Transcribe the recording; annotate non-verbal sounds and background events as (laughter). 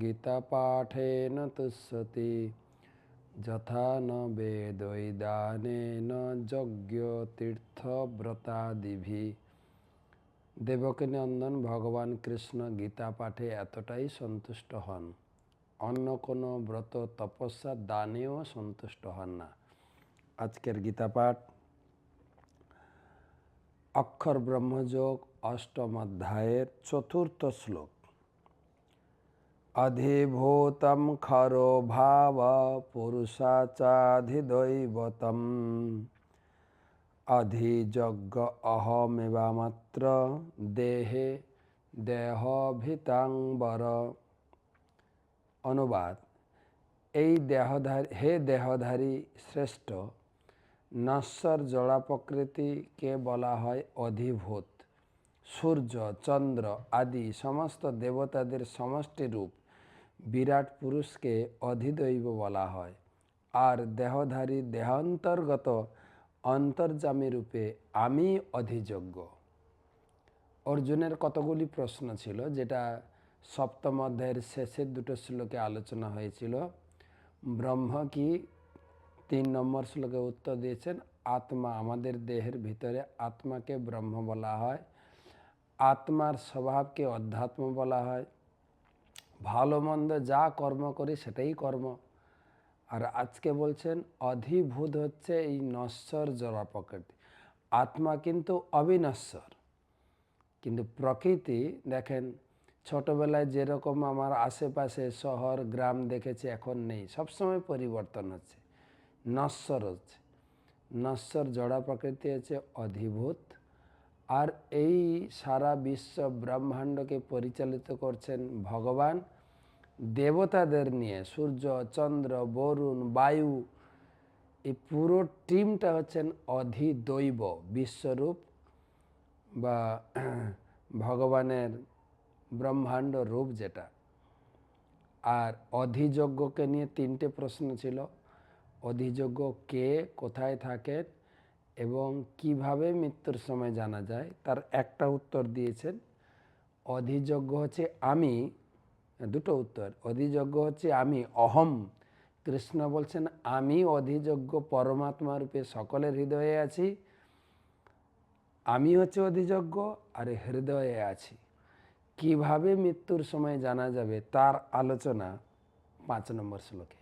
গীতা পাঠেন তুষ্যতি যথা ন বেদৈদানেন যজ্ঞ তীর্থব্রতাদিভি দেবকী নন্দন ভগবান কৃষ্ণ গীতা পাঠে এতটাই সন্তুষ্ট হন অন্য কোনো ব্রত তপস্যা দানেও সন্তুষ্ট হন না আজকের গীতা পাঠ অক্ষর ব্রহ্মযোগ অষ্টম অধ্যায়ের চতুর্থ শ্লোক অধিভূতম খরো ভাব পুরুষাচাধিদৈবতম অধিযজ্ঞ অহমেবামাত্র দেহে দেহভিতাঙ্বর অনুবাদ এই দেহধারী হে দেহধারী শ্রেষ্ঠ নশ্বর জড়া প্রকৃতিকে বলা হয় অধিভূত। সূর্য, চন্দ্র আদি সমস্ত দেবতাদের সমষ্টি রূপ। বিরাট পুরুষকে অধিদৈব বলা হয়। আর দেহধারী দেহান্তর্গত অন্তর্জামী রূপে আমি অধিযোগ্য। অর্জুনের কতগুলি প্রশ্ন ছিল, যেটা সপ্তম অধ্যায়ের শেষের দুটো শ্লোকে আলোচনা হয়েছিল। ব্রহ্ম কি তিন নম্বর শ্লোকে উত্তর দিয়েছেন, আত্মা আমাদের দেহের ভিতরে আত্মাকে ব্রহ্ম বলা হয়, আত্মার স্বভাবকে অধ্যাত্ম বলা হয়, ভালো মন্দ যা কর্ম করি সেটাই কর্ম। আর আজকে বলছেন, অধিভূত হচ্ছে এই নশ্বর জড়া প্রকৃতি। আত্মা কিন্তু অবিনশ্বর। কিন্তু প্রকৃতি, দেখেন, ছোটবেলায় যেরকম আমার আশেপাশে শহর, গ্রাম দেখেছি, এখন নেই, সবসময় পরিবর্তন হচ্ছে। নশ্বর হচ্ছে নশ্বর জড়া প্রকৃতি হচ্ছে অধিভূত। আর এই সারা বিশ্ব ব্রহ্মাণ্ডকে পরিচালিত করছেন ভগবান। দেবতাদের নিয়ে সূর্য, চন্দ্র, বরুণ, বায়ু, এই পুরো টিমটা হচ্ছেন অধিদৈব, বিশ্বরূপ বা (clears throat) ভগবানের ব্রহ্মাণ্ড রূপ যেটা। আর অধিযজ্ঞকে নিয়ে তিনটে প্রশ্ন ছিল। অধিযোগ্য কে কোথায় থাকেন এবং কীভাবে মৃত্যুর সময় জানা যায়, তার একটা উত্তর দিয়েছেন। অধিযোগ্য হচ্ছে আমি, দুটো উত্তর। অধিযোগ্য হচ্ছে আমি, অহম। কৃষ্ণ বলছেন, আমি অধিযোগ্য পরমাত্মা রূপে সকলের হৃদয়ে আছি। আমি হচ্ছে অধিযোগ্য, আর হৃদয়ে আছি। কীভাবে মৃত্যুর সময় জানা যাবে, তার আলোচনা পাঁচ নম্বর শ্লোকে।